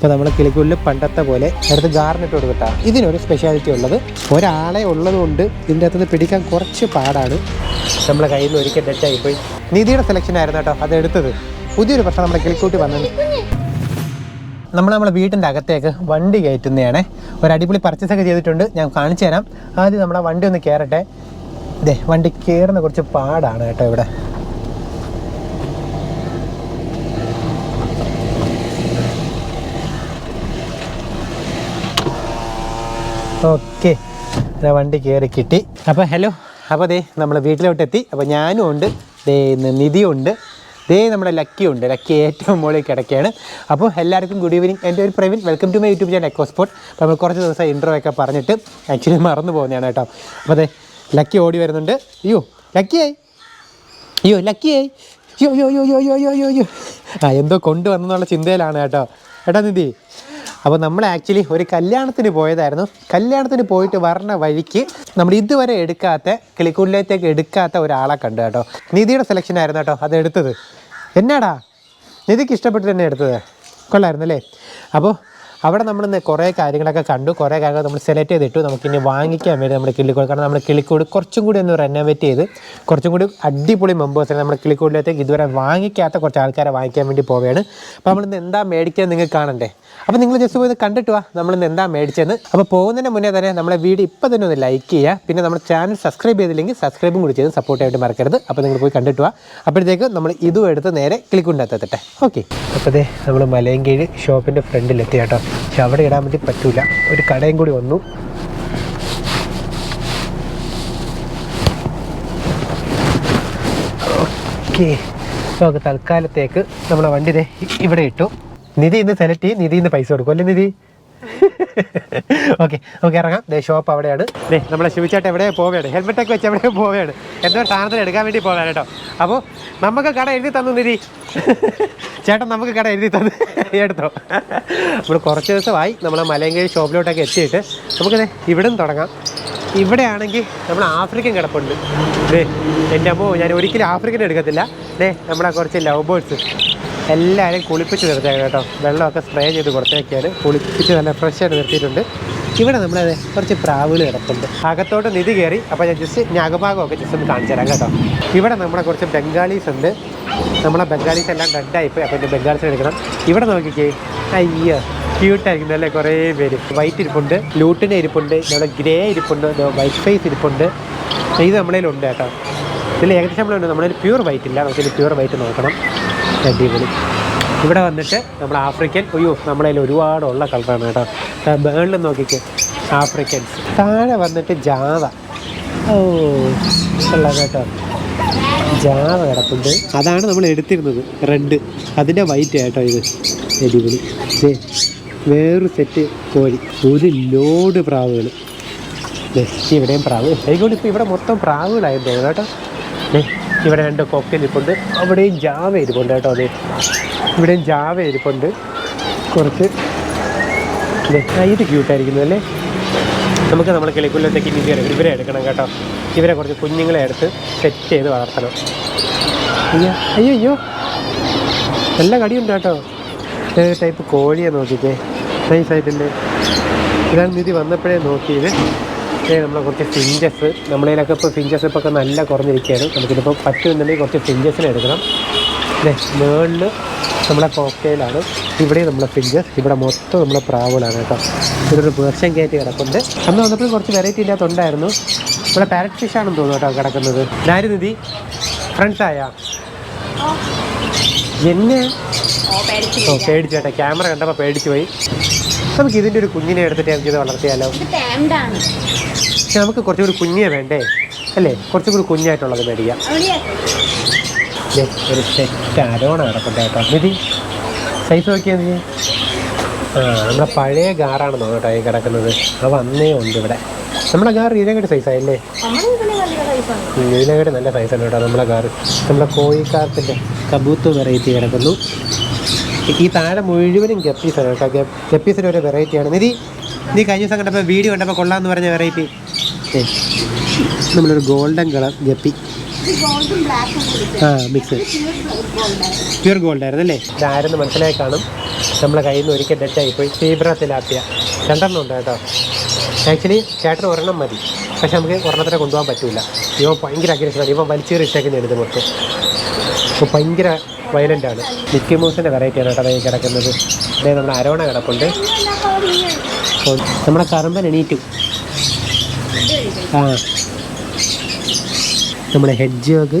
അപ്പോൾ നമ്മൾ കിളിക്കുള്ളിൽ പണ്ടത്തെ പോലെ അടുത്ത് ഗാർണിട്ട് കൊടുക്കട്ടാ ഇതിനൊരു സ്പെഷ്യാലിറ്റി ഉള്ളത്. ഒരാളെ ഉള്ളതുകൊണ്ട് ഇതിന്റെ അകത്ത് പിടിക്കാൻ കുറച്ച് പാടാണ്. നമ്മളെ കയ്യിൽ നിന്ന് ഒരിക്കൽ ഡെറ്റായിപ്പോയി നിധിയുടെ സെലക്ഷൻ ആയിരുന്നു കേട്ടോ അത് എടുത്തത്. പുതിയൊരു പ്രശ്നം നമ്മുടെ കിളിക്കൂട്ടി വന്നത്. നമ്മൾ നമ്മുടെ വീട്ടിന്റെ അകത്തേക്ക് വണ്ടി കയറ്റുന്നതാണ് ഒരു അടിപൊളി പർച്ചേസ് ഒക്കെ ചെയ്തിട്ടുണ്ട്. ഞാൻ കാണിച്ചു തരാം ആദ്യം നമ്മളെ വണ്ടി ഒന്ന് കയറട്ടെ ഇതേ വണ്ടി കയറുന്ന കുറച്ച് പാടാണ് കേട്ടോ ഇവിടെ. ഓക്കെ. വണ്ടി കയറി കിട്ടി. അപ്പോൾ ഹലോ അപ്പോൾ ദേ നമ്മൾ വീട്ടിലോട്ട് എത്തി. അപ്പോൾ ഞാനും ഉണ്ട്. ദേ നിധിയുണ്ട്. ദേ നമ്മുടെ ലക്കി ഉണ്ട്. ലക്കി ഏറ്റവും മുകളിൽ കിടക്കുകയാണ് അപ്പോൾ എല്ലാവർക്കും ഗുഡ് ഈവനിങ് എന്റെ ഒരു Praveen. Welcome to my YouTube channel Echo Sport അപ്പോൾ നമ്മൾ കുറച്ച് ദിവസം ഇൻട്രോ ഒക്കെ പറഞ്ഞിട്ട് ആക്ച്വലി മറന്നു പോകുന്നതാണ് കേട്ടോ. അപ്പോൾ അതെ ലക്കി ഓടി വരുന്നുണ്ട്. അയ്യോ ലക്കിയായി. അയ്യോ ലക്കിയായി. അയ്യോ യോ യോ യോ യോ അയ്യോ ആ എന്തോ കൊണ്ടുവന്നെന്നുള്ള ചിന്തയിലാണ് കേട്ടോ. ഏട്ടാ നിധി അപ്പോൾ നമ്മൾ ആക്ച്വലി ഒരു കല്യാണത്തിന് പോയതായിരുന്നു. കല്യാണത്തിന് പോയിട്ട് വരണ വഴിക്ക് നമ്മൾ ഇതുവരെ എടുക്കാത്ത കിളിക്കുള്ളിലേക്ക് എടുക്കാത്ത ഒരാളെ കണ്ടു കേട്ടോ. നിധിയുടെ സെലക്ഷൻ ആയിരുന്നു കേട്ടോ അത് എടുത്തത്. എന്നാടാ? നിധിക്ക് ഇഷ്ടപ്പെട്ട് തന്നെ എടുത്തത്. കൊള്ളായിരുന്നു അല്ലേ? അപ്പോൾ അവിടെ നമ്മൾ കുറേ കാര്യങ്ങളൊക്കെ കണ്ടു. കുറേ കാര്യങ്ങൾ നമ്മൾ സെലക്ട് ചെയ്തിട്ടു. നമുക്കിനി വാങ്ങിക്കാൻ വേണ്ടി നമ്മുടെ കിളിക്കോട് കാരണം നമ്മുടെ കിളിക്കോട് കുറച്ചും കൂടി ഒന്ന് റെനോവേറ്റ് ചെയ്ത് കുറച്ചും കൂടി അടിപൊളി മെമ്പേഴ്സിനെ നമ്മുടെ കിളിക്കോടിലേക്ക് ഇതുവരെ വാങ്ങിക്കാത്ത കുറച്ച് ആൾക്കാരെ വാങ്ങിക്കാൻ വേണ്ടി പോവുകയാണ്. അപ്പോൾ നമ്മളിന്ന് എന്താ മേടിക്കാൻ നിങ്ങൾക്ക് കാണണ്ടേ? അപ്പോൾ നിങ്ങൾ ജസ്റ്റ് പോയി കണ്ടിട്ട് വാ. നമ്മളിന്ന് എന്താ മേടിച്ചെന്ന് അപ്പോൾ പോകുന്നതിന് മുന്നേ തന്നെ നമ്മുടെ വീഡിയോ ഇപ്പോൾ തന്നെ ഒന്ന് ലൈക്ക് ചെയ്യുക. പിന്നെ നമ്മുടെ ചാനൽ സബ്സ്ക്രൈബ് ചെയ്തില്ലെങ്കിൽ സബ്സ്ക്രൈബും കൂടി ചെയ്ത് സപ്പോർട്ട് ആയിട്ട് മറക്കരുത്. അപ്പോൾ നിങ്ങൾ പോയി കണ്ടിട്ട് വാ. അപ്പോഴത്തേക്ക് നമ്മൾ ഇതും എടുത്ത് നേരെ ക്ലിക്കുണ്ടാത്തട്ടെ ഓക്കെ അപ്പോൾ നമ്മൾ മലയങ്കീഴ് ഷോപ്പിന്റെ ഫ്രണ്ടിലെത്തി കേട്ടോ. പക്ഷെ അവിടെ ഇടാൻ വേണ്ടി പറ്റൂല. ഒരു കടയും കൂടി വന്നു. ഓക്കെ. നമുക്ക് തൽക്കാലത്തേക്ക് നമ്മളെ വണ്ടി ഇവിടെ ഇട്ടു. നിധി ഇന്ന് സെലക്ട് ചെയ്യും. നിധി ഇന്ന് പൈസ കൊടുക്കും. അല്ലേ നിധി? ഓക്കെ നമുക്ക് ഇറങ്ങാം. ദേ ഷോപ്പ് അവിടെയാണ്. ദേ നമ്മളെ ശിവചേട്ടൻ എവിടെയാ പോവുകയാണ്? ഹെൽമെറ്റ് ഒക്കെ വെച്ച് എവിടെയാ പോവുകയാണ്? എന്തോ സാധനത്തിന് എടുക്കാൻ വേണ്ടി പോകാൻ കേട്ടോ. അപ്പോൾ നമുക്ക് കട എഴുതി തന്നു നിരി ചേട്ടൻ നമുക്ക് കട എഴുതി തന്നു. എടുത്തോ നമ്മൾ കുറച്ച് ദിവസമായി നമ്മളെ മലയങ്കേരി ഷോപ്പിലോട്ടൊക്കെ എത്തിയിട്ട് നമുക്കിത് നിന്ന് തുടങ്ങാം. ഇവിടെ ആണെങ്കിൽ നമ്മൾ ആഫ്രിക്കൻ കിടപ്പുണ്ട്. ദേ എന്റെ അമ്മോ ഞാൻ ഒരിക്കലും ആഫ്രിക്കൻ എടുക്കത്തില്ല. ദേ നമ്മളെ കുറച്ച് ലവ് ബേർഡ്സ് എല്ലാവരെയും കുളിപ്പിച്ച് നിർത്തിയാൽ കേട്ടോ. വെള്ളമൊക്കെ സ്പ്രേ ചെയ്ത് കൊടുത്തേക്കാണ്. കുളിപ്പിച്ച് നല്ല ഫ്രഷ് ആയിട്ട് നിർത്തിയിട്ടുണ്ട്. ഇവിടെ നമ്മളത് കുറച്ച് പ്രാവുകൾ കിടപ്പുണ്ട്. അകത്തോട്ട് നിധി കയറി. അപ്പോൾ ഞാൻ ജസ്റ്റ് ഞാഗഭാഗമൊക്കെ ജസ്റ്റ് ഒന്ന് കാണിച്ചു തരാം കേട്ടോ. ഇവിടെ നമ്മുടെ കുറച്ച് ബംഗാളീസ് ഉണ്ട്. നമ്മളെ ബംഗാളീസ് എല്ലാം ഡെഡായിപ്പോയി അപ്പോൾ ബംഗാളീസ് എടുക്കണം. ഇവിടെ നോക്കിക്കേ. അയ്യോ ക്യൂട്ടായിരിക്കുന്നു അല്ലേ കുറേ പേര്. വൈറ്റ് ഇരിപ്പുണ്ട് ലൂട്ടിന്റെ ഇരിപ്പുണ്ട് നമ്മുടെ ഗ്രേ ഇരിപ്പുണ്ട് വൈറ്റ് ഫേസ് ഇരിപ്പുണ്ട്. ഇത് നമ്മളതിലുണ്ട് കേട്ടോ. ഇതിൽ ഏകദേശം നമ്മളുണ്ട് നമ്മളൊരു പ്യൂർ വൈറ്റ് ഇല്ല. നമുക്കിത് പ്യൂർ വൈറ്റ് നോക്കണം. അടിപൊളി. ഇവിടെ വന്നിട്ട് നമ്മൾ ആഫ്രിക്കൻ അയ്യോ നമ്മളതിൽ ഒരുപാടുള്ള കളറാണ് കേട്ടോ. ബേണിൽ നോക്കിക്കേ ആഫ്രിക്കൻസ്. താഴെ വന്നിട്ട് ജാവ. ഓ ഉള്ള കേട്ടോ. ജാവ കിടപ്പുണ്ട്. അതാണ് നമ്മൾ എടുത്തിരുന്നത് റെഡ്. അതിന്റെ വൈറ്റ് കേട്ടോ ഇത്. അടിപൊളി. വേറൊരു സെറ്റ് കോഴി. ഒരു ലോഡ് പ്രാവുകൾ. ഇവിടെയും പ്രാവ്. അതുകൊണ്ട് ഇപ്പോൾ ഇവിടെ മൊത്തം പ്രാവുകളായിരുന്നു കേട്ടോ. ഇവിടെ രണ്ട് കൊക്കൽ ഇരിപ്പുണ്ട്. അവിടെയും ജാവ ഇരിപ്പുണ്ട് കേട്ടോ അതെ ഇവിടെയും ജാവ ഇരിപ്പുണ്ട്. കുറച്ച് ഇത് ക്യൂട്ടായിരിക്കുന്നു അല്ലേ? നമുക്ക് നമ്മൾ കിളിക്കുല്ലത്തേക്ക് ഇനി ഇവരെ എടുക്കണം കേട്ടോ. ഇവരെ കുറച്ച് കുഞ്ഞുങ്ങളെ എടുത്ത് സെറ്റ് ചെയ്ത് വളർത്തണം. അയ്യോ അയ്യോ അയ്യോ. നല്ല കടിയുണ്ട് കേട്ടോ. ഏത് ടൈപ്പ് കോഴിയെ നോക്കിക്കേ. നൈസായിട്ടുണ്ട് ഇതാണ് നിധി വന്നപ്പോഴേ നോക്കിയത്. ഏ നമ്മളെ കുറച്ച് ഫിഞ്ചസ് നമ്മളതിലൊക്കെ ഇപ്പോൾ ഫിഞ്ചസ് ഇപ്പോൾ ഒക്കെ നല്ല കുറഞ്ഞിരിക്കുകയാണ്. നമുക്കിതിപ്പോൾ പറ്റുന്നുണ്ടെങ്കിൽ കുറച്ച് ഫിഞ്ചസിനെ എടുക്കണം. അല്ലേ മേളിൽ നമ്മളെ കോക്കയിലാണ് ഇവിടെ നമ്മളെ ഫിഞ്ചസ് ഇവിടെ മൊത്തം നമ്മളെ പ്രാവുകളാണ് കേട്ടോ. ഇതൊരു പേർഷ്യൻ കയറ്റി കിടപ്പുണ്ട്. അന്ന് വന്നപ്പോഴും കുറച്ച് വെറൈറ്റി ഇല്ലാത്തതുണ്ടായിരുന്നു നമ്മളെ പാരറ്റ് ഫിഷ് ആണെന്ന് തോന്നുന്നു കേട്ടോ കിടക്കുന്നത്. ഞാര് നിധി? ഫ്രണ്ട്സ് ആയാ? എന്നെ? ഓ പേടിച്ചു കേട്ടോ. ക്യാമറ കണ്ടപ്പോൾ പേടിച്ചു പോയി. നമുക്ക് ഇതിന്റെ ഒരു കുഞ്ഞിനെ എടുത്തിട്ട് നമുക്ക് ഇത് വളർത്തിയാലോ? പക്ഷെ നമുക്ക് കുറച്ചുകൂടി കുഞ്ഞിനെ വേണ്ടേ? അല്ലേ? കുറച്ചും കൂടി കുഞ്ഞായിട്ടുള്ളത് മേടിക്കാം. ഒരു സെറ്റ് അരോണ നടക്കട്ടെ കേട്ടോ. നിധി സൈസ് നോക്കിയാൽ നീ. ആ നമ്മുടെ പഴയ ഗാറാണ് കേട്ടോ ഈ കിടക്കുന്നത്. അവ അന്നേ ഉണ്ട് ഇവിടെ. നമ്മുടെ ഗാർ ഇതിനെക്കാട്ട് സൈസായില്ലേ നമ്മുടെ ഇതിന് നല്ല സൈസാണ് നല്ല സൈസാണ് കേട്ടോ നമ്മുടെ ഗാർ നമ്മുടെ കോഴിക്കാർത്തിന്റെ കബൂത്ത് വെറൈറ്റി കിടക്കുന്നു. ഈ താഴെ മുഴുവനും ഗപ്പീസാണ് കേട്ടോ. ഗ- ഗപ്പീസിന്റെ ഒരു വെറൈറ്റിയാണ് നിധി നീ കഴിഞ്ഞ ദിവസം കണ്ടപ്പോൾ വീഡിയോ കണ്ടപ്പോൾ കൊള്ളാമെന്ന് പറഞ്ഞ വെറൈറ്റി നമ്മളൊരു ഗോൾഡൻ കളർ ഗപ്പി. ആ മിക്സ് പ്യൂർ ഗോൾഡ് ആയിരുന്നു അല്ലേ? ആരെന്ന് മനസ്സിലായി കാണും. നമ്മളെ കയ്യിൽ നിന്ന് ഒരിക്കൽ ഡെറ്റായി പോയി തിലാപ്പിയ രണ്ടെണ്ണം ഉണ്ട് കേട്ടോ. ആക്ച്വലി ചേട്ടൻ ഒരെണ്ണം മതി. പക്ഷെ നമുക്ക് ഒരെണ്ണത്തിനെ കൊണ്ടുപോകാൻ പറ്റില്ല ഇവൻ ഭയങ്കര അഗ്രസീവാണ് ഇവ വലിച്ചേറി ഇട്ടേക്കുന്നതാണ് ഇത് മൊത്തം. ഭയങ്കര വയലന്റ് ആണ്. മിക്കി മൂസിന്റെ വെറൈറ്റിയാണ് കേട്ടോ ഈ കിടക്കുന്നത്. അതായത് നമ്മുടെ അരോണ കിടപ്പുണ്ട്. നമ്മുടെ കറമ്പൻ എണീറ്റു. ആ. നമ്മുടെ ഹെഡ് ജോഗ്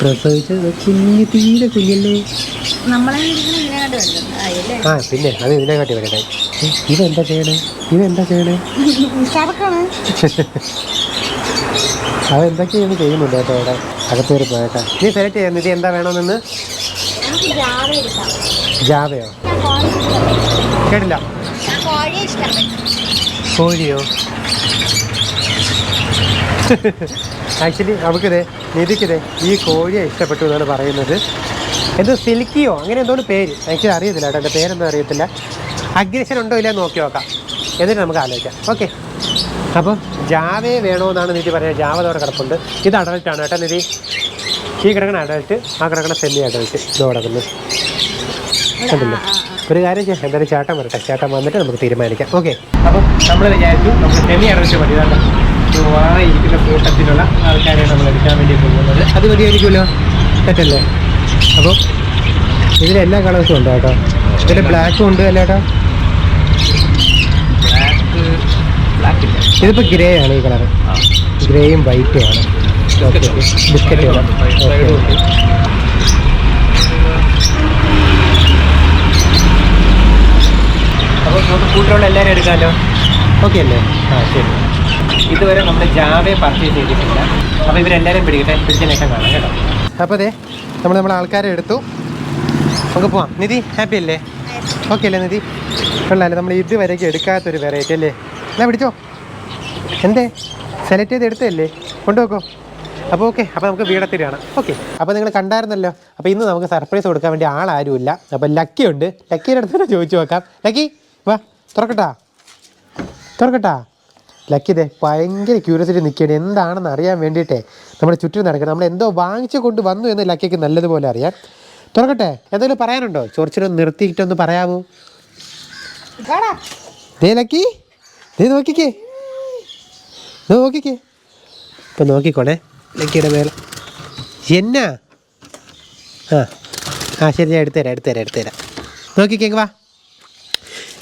പ്രസവിച്ച് കുഞ്ഞ് തീരെ കുഞ്ഞല്ലേ? ആ പിന്നെ അത് ഇതിനെക്കാട്ടി വരട്ടെ. ഇതെന്താ ചെയ്യണേ? ഇതെന്താ ചെയ്യണേ? അതെന്തൊക്കെയാണ് ചെയ്യുന്നുണ്ട് കേട്ടോ ഇവിടെ. അകത്തേറി പോയേട്ടാ നീ സെലക്ട് ചെയ്യാൻ നീ എന്താ വേണമെന്ന്? ജാവയോ കേട്ടില്ല. കോഴിയെ ആക്ച്വലി നമുക്കിത് നിധിക്കിതേ ഈ കോഴിയെ ഇഷ്ടപ്പെട്ടു എന്നാണ് പറയുന്നത്. എന്ത് സിൽക്കിയോ? അങ്ങനെ എന്തോ പേര്. എനിക്ക് അറിയത്തില്ല കേട്ടോ എന്റെ പേരൊന്നും അറിയത്തില്ല. അഗ്രഷൻ ഉണ്ടോ ഇല്ലയെന്ന് നോക്കി നോക്കാം. എന്നിട്ട് നമുക്ക് ആലോചിക്കാം. ഓക്കെ അപ്പം ജാവയെ വേണമെന്നാണ് നിധി പറയുന്നത്. ജാവ തോടെ കിടപ്പുണ്ട്. ഇത് അടൽട്ടാണ് കേട്ടോ നിധി. ഈ കിടക്കണ അഡൽട്ട് ആ കിടക്കണ സെമി അഡൽട്ട് ഇത് കിടക്കുന്നു കണ്ടില്ലേ? ഒരു കാര്യം ചെയ്യാം. എന്തായാലും ചേട്ടൻ വരട്ടെ. ചേട്ടൻ വന്നിട്ട് നമുക്ക് തീരുമാനിക്കാം. ഓക്കെ അപ്പം നമ്മൾ വിചാരിച്ചു നമുക്ക് സെമി അടച്ച് മതി. കേട്ടോ ഇരിക്കുന്ന കൂട്ടത്തിലുള്ള ആൾക്കാരെ നമ്മൾ എടുക്കാൻ വേണ്ടി പോകുന്നത്. അത് മതിയായിരിക്കുമല്ലോ. തെറ്റല്ലേ? അപ്പോൾ ഇതിൽ എല്ലാ കളേഴ്സും ഉണ്ട് കേട്ടോ ഇതിൽ ബ്ലാക്കും ഉണ്ട് അല്ലേ കേട്ടോ ഇതിപ്പോൾ ഗ്രേ ആണ് ഈ കളർ ഗ്രേയും വൈറ്റും ആണ്. ബിസ്ക്കറ്റ് അപ്പോൾ നമുക്ക് കൂട്ടിലുള്ള എല്ലാവരും എടുക്കാമല്ലോ ഓക്കെ. അല്ലേ ആ ശരി. ഇതുവരെ നമ്മൾ ജാവയെ പർച്ചേസ് ചെയ്തിട്ടില്ല. അപ്പോൾ ഇവരെല്ലാവരും പിടിക്കട്ടെ? പിടിച്ച ശേഷം കാണാം കേട്ടോ. അപ്പോൾ അതെ നമ്മൾ നമ്മളെ ആൾക്കാരെ എടുത്തു. നമുക്ക് പോവാം. നിധി ഹാപ്പി അല്ലേ? ഓക്കെ അല്ലേ നിധി? കൊള്ളാല്ലേ നമ്മൾ ഇതുവരേക്കും എടുക്കാത്തൊരു വെറൈറ്റി അല്ലേ? എന്നാ പിടിച്ചോ. എന്തേ? സെലക്ട് ചെയ്ത് എടുത്തല്ലേ കൊണ്ടുപോക്കോ. അപ്പോൾ ഓക്കെ അപ്പോൾ നമുക്ക് വീട് കാണാം ഓക്കെ അപ്പോൾ നിങ്ങൾ കണ്ടായിരുന്നല്ലോ. അപ്പോൾ ഇന്ന് നമുക്ക് സർപ്രൈസ് കൊടുക്കാൻ വേണ്ടി ആളാരുമില്ല. അപ്പോൾ ലക്കി ഉണ്ട് ലക്കിയുടെ അടുത്ത് തന്നെ ചോദിച്ചു നോക്കാം. ലക്കി വാ തുറക്കട്ടാ. തുറക്കട്ടാ. ലക്കി ഇതേ ഭയങ്കര ക്യൂരിയോസിറ്റി നിൽക്കുകയാണ്. എന്താണെന്ന് അറിയാൻ വേണ്ടിയിട്ടേ നമ്മുടെ ചുറ്റും നടക്കണം നമ്മൾ എന്തോ വാങ്ങിച്ചു കൊണ്ട് വന്നു എന്ന് ലക്കിക്ക് നല്ലതുപോലെ അറിയാം. തുറക്കട്ടെ എന്തെങ്കിലും പറയാനുണ്ടോ? നിർത്തിയിട്ട് നിർത്തിയിട്ടൊന്ന് പറയാമോ ദേ ലക്കി ദേ നോക്കിക്കേ. നോക്കിക്കേ. ഇപ്പം നോക്കിക്കോണേ. ലക്കിയുടെ മേലെ. എന്നാ? ആ ആ ശരി ഞാൻ എടുത്തുതരാം എടുത്തുതരാം എടുത്തുതരാം. നോക്കിക്കേ ഇങ്ങ് വാ.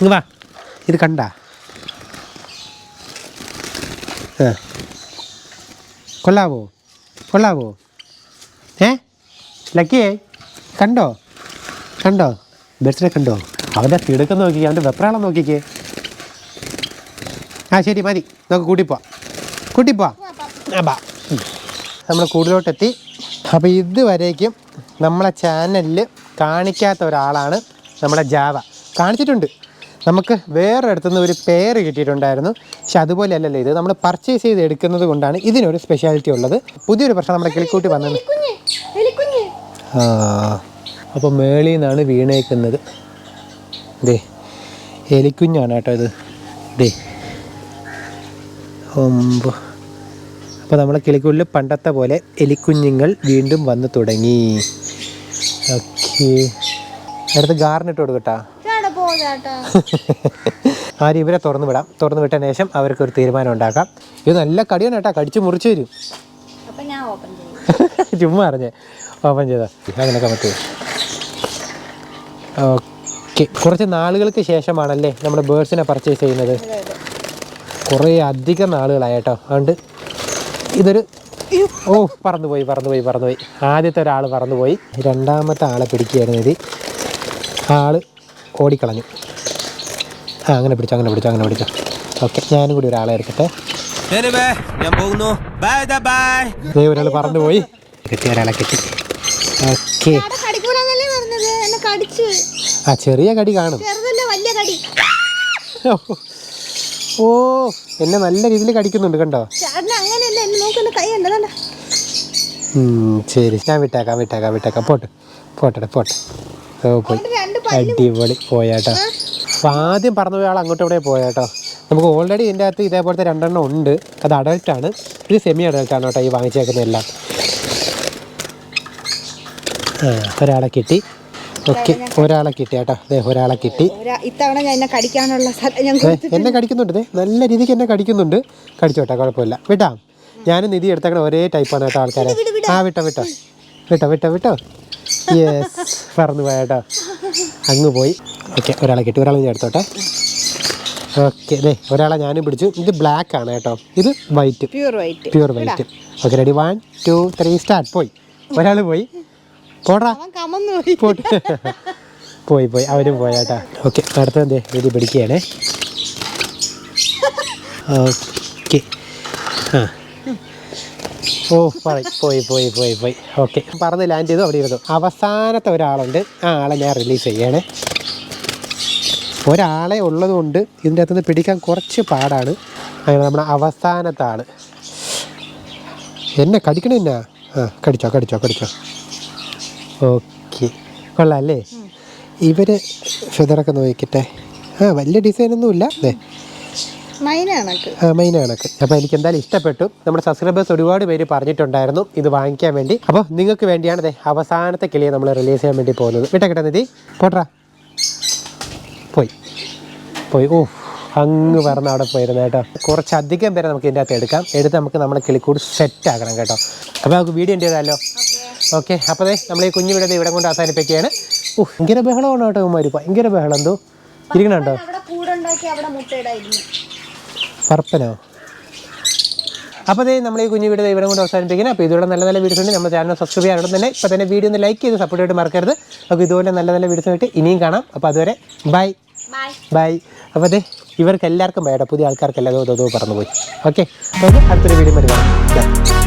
ഇങ്ങ് വാ. ഇത് കണ്ട? ആ. കൊള്ളാവോ? കൊള്ളാവോ? ഏ? ലക്കിയേ കണ്ടോ? കണ്ടോ? ബെർസിനെ കണ്ടോ? അവന്റെ തിടുക്കം നോക്കിക്കേ അവന്റെ വെപ്രാളം നോക്കിക്കേ. ആ ശരി മതി. നമുക്ക് കൂട്ടിപ്പോവാം. കൂട്ടിപ്പോവാം. ആ ബാ. നമ്മൾ കൂടുതലോട്ടെത്തി. അപ്പോൾ ഇതുവരേക്കും നമ്മളെ ചാനലിൽ കാണിക്കാത്ത ഒരാളാണ് നമ്മുടെ ജാവ. കാണിച്ചിട്ടുണ്ട്. നമുക്ക് വേറെ അടുത്തുനിന്ന് ഒരു പേര് കിട്ടിയിട്ടുണ്ടായിരുന്നു. പക്ഷെ അതുപോലെ അല്ലല്ലോ ഇത്. നമ്മൾ പർച്ചേസ് ചെയ്ത് എടുക്കുന്നത് കൊണ്ടാണ് ഇതിനൊരു സ്പെഷ്യാലിറ്റി ഉള്ളത്. പുതിയൊരു പ്രശ്നം നമ്മുടെ കിളിക്കൂട്ടി വന്നത്. ആ അപ്പോൾ മേളിൽ നിന്നാണ് വീണേക്കുന്നത്. ദേ എലിക്കുഞ്ഞാണ് കേട്ടോ ഇത്. ദേ. ഒമ്പ് അപ്പോൾ നമ്മളെ കിളിക്കുള്ളിൽ പണ്ടത്തെ പോലെ എലിക്കുഞ്ഞുങ്ങൾ വീണ്ടും വന്നു തുടങ്ങി. ഓക്കെ. അടുത്ത് ഗാർണിട്ട് കൊടുക്കട്ടാ? ആര് ഇവരെ തുറന്നു വിടാം. തുറന്നു വിട്ടതിന് ശേഷം അവർക്ക് ഒരു തീരുമാനം ഉണ്ടാക്കാം. ഇത് നല്ല കടിയാണ് കേട്ടാ. കടിച്ച് മുറിച്ചു വരും ചുമ്മാ അറിഞ്ഞേ ഓപ്പൺ ചെയ്താ. അങ്ങനെയൊക്കെ പറ്റുമോ ഓക്കെ. കുറച്ച് നാളുകൾക്ക് ശേഷമാണല്ലേ നമ്മുടെ ബേഡ്സിനെ പർച്ചേസ് ചെയ്യുന്നത്? കുറേ അധികം നാളുകളായി കേട്ടോ. അതുകൊണ്ട് ഇതൊരു ഓ പറന്നുപോയി പറന്നുപോയി പറന്നുപോയി. ആദ്യത്തെ ഒരാൾ പറന്നുപോയി. രണ്ടാമത്തെ ആളെ പിടിക്കുകയായിരുന്നു ഇത്. ആൾ ഓടിക്കളഞ്ഞു. ആ അങ്ങനെ പിടിച്ചു അങ്ങനെ പിടിച്ചു അങ്ങനെ പിടിച്ചു. ഓക്കെ ഞാനും കൂടി ഒരാളെ എടുക്കട്ടെ. എനിവേ ഞാൻ പോകുന്നു. ബൈ ബൈ ദേ ഒരാൾ പറന്നുപോയി. കെട്ടി ഒരാളെ കെട്ടി. ഓക്കെ. ആ ചെറിയ കടി കാണും. ചെറുതല്ലേ വലിയ കടി. ഓ എന്നെ നല്ല രീതിയിൽ കടിക്കുന്നുണ്ട് കണ്ടോ? ശരി. ഞാൻ വിട്ടേക്കാം വിട്ടേക്കാം വിട്ടേക്കാം. പോട്ടെ പോട്ടെ പോട്ടെ. ഓ പോയി. അടിപൊളി. പോയാട്ടോ. അപ്പോൾ ആദ്യം പറഞ്ഞു പോയ ആൾ അങ്ങോട്ട് ഇവിടെ പോയാട്ടോ? നമുക്ക് ഓൾറെഡി ഇതിന്റെ അകത്ത് ഇതേപോലത്തെ രണ്ടെണ്ണം ഉണ്ട്. അത് അഡൽട്ടാണ് ഇത് സെമി അഡൽട്ടാണ് കേട്ടോ ഈ വാങ്ങിച്ചേക്കുന്നതെല്ലാം ആ ഒരാളെ കിട്ടി. ഓക്കെ ഒരാളെ കിട്ടി കേട്ടോ. അതെ ഒരാളെ കിട്ടി. ഇത്തവണ ഞാൻ എന്നെ കടിക്കാനുള്ള എന്നെ കടിക്കുന്നുണ്ട് നല്ല രീതിക്ക് എന്നെ കടിക്കുന്നുണ്ട്. കടിച്ചോട്ടെ കുഴപ്പമില്ല. വിട്ടാ ഞാനും നിധി എടുത്തേക്കണ ഒരേ ടൈപ്പാണ് കേട്ടോ ആൾക്കാരെ. ആ വിട്ടോ വിട്ടോ. വിട്ടോ വിട്ടോ വിട്ടോ. യെസ് പറന്നു പോയ കേട്ടോ. അങ്ങ് പോയി. ഓക്കെ ഒരാളെ കിട്ടി. ഒരാളെ ഞാൻ എടുത്തോട്ടെ. ഓക്കെ ദേ ഒരാളെ ഞാനും പിടിച്ചു. ഇത് ബ്ലാക്ക് ആണ് കേട്ടോ. ഇത് white pure white pure white okay ready one two three start പോയി. ഒരാൾ പോയി. പോടാ. പോട്ട്. പോയി പോയി. അവരും പോയാട്ടാ ഓക്കെ അടുത്ത എന്തേ ഇത് പിടിക്കുകയാണേ. ഓക്കെ ആ. ഓ പോയി പോയി പോയി പോയി പോയി. ഓക്കെ. പറന്ന് ലാൻഡ് ചെയ്തു അവിടെ ഇരുന്നു. അവസാനത്തെ ഒരാളുണ്ട്. ആ ആളെ ഞാൻ റിലീസ് ചെയ്യണേ. ഒരാളെ ഉള്ളതുകൊണ്ട് ഇതിന്റെ അകത്തുനിന്ന് പിടിക്കാൻ കുറച്ച് പാടാണ്. അങ്ങനെ നമ്മുടെ അവസാനത്തെ ആൾ. എന്നെ കടിക്കണ എന്നാ? ആ കടിച്ചോ കടിച്ചോ കടിച്ചോ. ഓക്കെ. കൊള്ളാം അല്ലേ? ഇവർ ഫെദറൊക്കെ നോക്കിട്ടെ ആ വലിയ ഡിസൈനൊന്നുമില്ല അല്ലേ? മെയിൻ കണക്ക്. അപ്പോൾ എനിക്ക് എന്തായാലും ഇഷ്ടപ്പെട്ടു. നമ്മുടെ സബ്സ്ക്രൈബേഴ്സ് ഒരുപാട് പേര് പറഞ്ഞിട്ടുണ്ടായിരുന്നു. ഇത് വാങ്ങിക്കാൻ വേണ്ടി. അപ്പോൾ നിങ്ങൾക്ക് വേണ്ടിയാണ് അതെ അവസാനത്തെ കിളിയെ നമ്മൾ റിലീസ് ചെയ്യാൻ വേണ്ടി പോകുന്നത്. വിട്ടേക്കട്ടെ നിധി. പോട്ടാ പോയി. പോയി. ഓ അങ്ങ് പറഞ്ഞ അവിടെ പോയിരുന്നു കേട്ടോ. കുറച്ചധികം പേരെ നമുക്ക് ഇതിന്റെ അകത്ത് എടുക്കാം. എടുത്ത് നമുക്ക് നമ്മുടെ കിളിക്കൂട് സെറ്റ് ആക്കണം കേട്ടോ. അപ്പോൾ നമുക്ക് വീഡിയോ എന്റെ ചെയ്താലോ? ഓക്കെ. അപ്പോൾ ദേ നമ്മൾ ഈ കുഞ്ഞു വീടത് ഇവിടെ കൊണ്ട് അവസാനിപ്പിക്കുകയാണ്. ഓ ഭയങ്കര ബഹളമാണ് കേട്ടോ ഉമ്മാര് ഭയങ്കര ബഹളം എന്തോ. ഇരിക്കണുണ്ടോ? കൂടുണ്ടാക്കി അവിടെ മുട്ടയിടായിരുന്നു. പർപ്പനോ അപ്പോൾ അതേ നമ്മൾ ഈ കുഞ്ഞു വീഡിയോ ഇവിടെ കൊണ്ട് അവസാനിപ്പിക്കുന്നത് അപ്പോൾ ഇതുപോലെ നല്ല നല്ല വീഡിയോസ് ഉണ്ട്. നമ്മുടെ ചാനൽ സബ്സ്ക്രൈബ് ചെയ്യാറുണ്ട് തന്നെ. ഇപ്പോൾ തന്നെ വീഡിയോ ഒന്ന് ലൈക്ക് ചെയ്ത് സപ്പോർട്ട് ചെയ്ത് മറക്കരുത്. അപ്പോൾ ഇതുപോലെ നല്ല നല്ല വീഡിയോസ് ആയിട്ട് ഇനിയും കാണാം. അപ്പോൾ അതുവരെ ബൈ. ബൈ. അപ്പോൾ അതെ ഇവർക്ക് എല്ലാവർക്കും ബൈ പുതിയ ആൾക്കാർക്കെല്ലാം അതോ അതോ പറഞ്ഞു പോയി ഓക്കെ. അപ്പോൾ അടുത്തൊരു വീഡിയോ വരുവാണ്